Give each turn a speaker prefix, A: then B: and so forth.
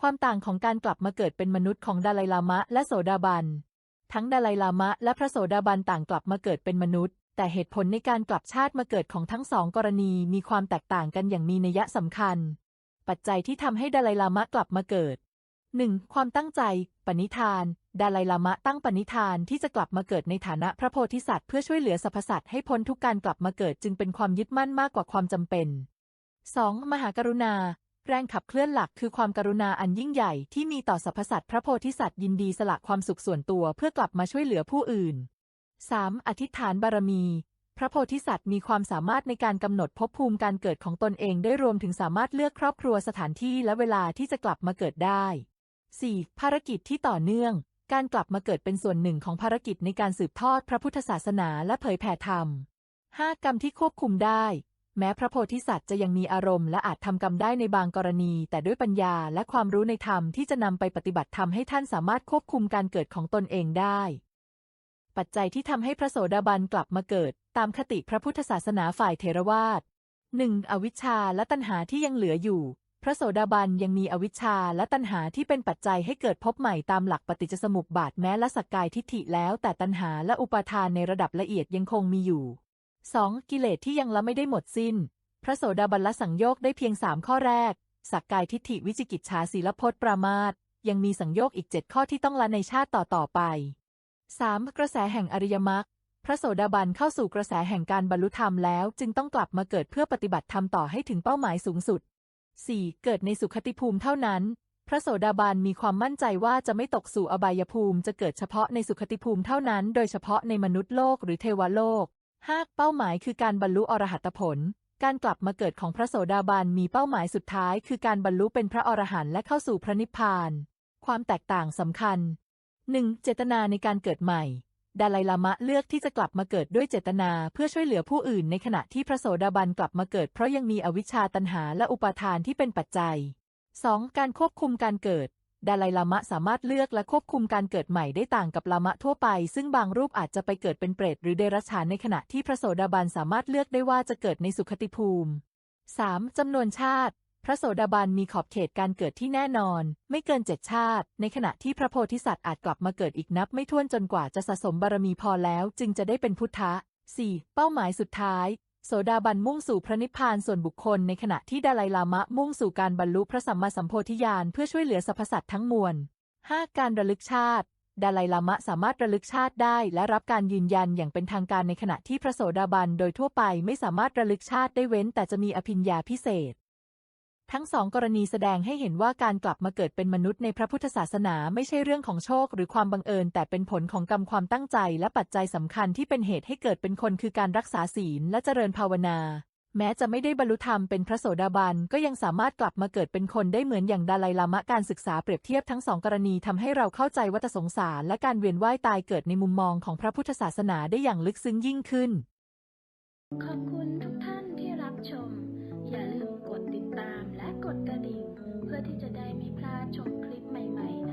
A: ความต่างของการกลับมาเกิดเป็นมนุษย์ของดาไลลามะและโสดาบัน ทั้งดาไลลามะและพระโสดาบันต่างกลับมาเกิดเป็นมนุษย์ แต่เหตุผลในการกลับชาติมาเกิดของทั้งสองกรณีมีความแตกต่างกันอย่างมีนัยสำคัญ ปัจจัยที่ทำให้ดาไลลามะกลับมาเกิด 1. ความตั้งใจ ปณิธาน ดาไลลามะตั้งปณิธานที่จะกลับมาเกิดในฐานะพระโพธิสัตว์เพื่อช่วยเหลือสรรพสัตว์ให้พ้นทุกการกลับมาเกิดจึงเป็นความยึดมั่นมากกว่าความจำเป็น 2. มหากรุณา แรงขับเคลื่อนหลักคือความกรุณาอันยิ่งใหญ่ที่มีต่อสรรพสัตว์พระโพธิสัตว์ยินดีสละความสุขส่วนตัวเพื่อกลับมาช่วยเหลือผู้อื่น 3. อธิษฐานบารมี พระโพธิสัตว์มีความสามารถในการกำหนดภพภูมิการเกิดของตนเองได้รวมถึงสามารถเลือกครอบครัวสถานที่และเวลาที่จะกลับมาเกิดได้ 4. ภารกิจที่ต่อเนื่อง การกลับมาเกิดเป็นส่วนหนึ่งของภารกิจในการสืบทอดพระพุทธศาสนาและเผยแผ่ธรรม 5. กรรมที่ควบคุมได้ แม้พระโพธิสัตว์จะยังมีอารมณ์และอาจทำกรรมได้ในบางกรณี แต่ด้วยปัญญาและความรู้ในธรรมที่จะนำไปปฏิบัติธรรมให้ท่านสามารถควบคุมการเกิดของตนเองได้ ปัจจัยที่ทำให้พระโสดาบันกลับมาเกิด ตามคติพระพุทธศาสนาฝ่ายเทรวาส 1. อวิชชาและตัณหาที่ยังเหลืออยู่ พระโสดาบันยังมีอวิชชาและตัณหาที่เป็นปัจจัยให้เกิดภพใหม่ตามหลักปฏิจจสมุปบาทแม้ละสักกายทิฏฐิแล้วแต่ตัณหาและอุปาทานในระดับละเอียดยังคงมีอยู่ 2. กิเลสที่ยังละไม่ได้หมดสิ้น พระโสดาบันละสังโยกได้เพียงสามข้อแรก สักกายทิฏฐิวิจิกิจฉาศีลพจน์ปรามาตยังมีสังโยกอีกเจ็ดข้อที่ต้องละในชาติต่อต่อไป 3. กระแสแห่งอริยมรรคพระโสดาบันเข้าสู่กระแสแห่งการบรรลุธรรมแล้ว จึงต้องกลับมาเกิดเพื่อปฏิบัติธรรมต่อให้ถึงเป้าหมายสูงสุด 4. เกิดในสุขติภูมิเท่านั้น พระโสดาบันมีความมั่นใจว่าจะไม่ตกสู่อบายภูมิ จะเกิดเฉพาะในสุขติภูมิเท่านั้น โดยเฉพาะในมนุษย์โลกหรือเทวโลก 5. เป้าหมายคือการบรรลุอรหัตผล การกลับมาเกิดของพระโสดาบันมีเป้าหมายสุดท้าย คือการบรรลุเป็นพระอรหันต์และเข้าสู่พระนิพพาน ความแตกต่างสำคัญ 1. เจตนาในการเกิดใหม่ ดาไลลามะเลือกที่จะกลับมาเกิดด้วยเจตนาเพื่อช่วยเหลือผู้อื่นในขณะที่พระโสดาบันกลับมาเกิด เพราะยังมีอวิชชาตันหาและอุปาทานที่เป็นปัจจัย 2. การควบคุมการเกิด ดาไลลามะสามารถเลือกและควบคุมการเกิดใหม่ได้ต่างกับลามะทั่วไป ซึ่งบางรูปอาจจะไปเกิดเป็นเปรตหรือเดรัจฉานในขณะที่พระโสดาบันสามารถเลือกได้ว่าจะเกิดในสุขติภูมิ 3. จำนวนชาติ พระโสดาบันมีขอบเขตการเกิดที่แน่นอน ไม่เกินเจ็ดชาติ ในขณะที่พระโพธิสัตว์อาจกลับมาเกิดอีกนับไม่ถ้วนจนกว่าจะสะสมบารมีพอแล้ว จึงจะได้เป็นพุทธะ 4. เป้าหมายสุดท้าย โสดาบันมุ่งสู่พระนิพพานส่วนบุคคลในขณะที่ดาลัยลามะมุ่งสู่การบรรลุพระสัมมาสัมโพธิญาณเพื่อช่วยเหลือสรรพสัตว์ทั้งมวล 5. การระลึกชาติดาลัยลามะสามารถระลึกชาติได้และรับการยืนยันอย่างเป็นทางการในขณะที่พระโสดาบันโดยทั่วไปไม่สามารถระลึกชาติได้เว้นแต่จะมีอภิญญาพิเศษ ทั้งสองกรณีแสดงให้เห็นว่าการกลับมาเกิดเป็นมนุษย์ในพระพุทธศาสนาไม่ใช่เรื่องของโชคหรือความบังเอิญ แต่เป็นผลของกรรมความตั้งใจและปัจจัยสำคัญที่เป็นเหตุให้เกิดเป็นคนคือการรักษาศีลและเจริญภาวนา แม้จะไม่ได้บรรลุธรรมเป็นพระโสดาบันก็ยังสามารถกลับมาเกิดเป็นคนได้เหมือนอย่างดาไลลามะการศึกษาเปรียบเทียบทั้งสองกรณีทำให้เราเข้าใจวัฏสงสารและการเวียนว่ายตายเกิดในมุมมองของพระพุทธศาสนาได้อย่างลึกซึ้งยิ่งขึ้น
B: ขอบคุณทุกท่านที่รับชม อย่าลืมกดติดตามและกดกระดิ่ง เพื่อที่จะได้ไม่พลาดชมคลิปใหม่ๆ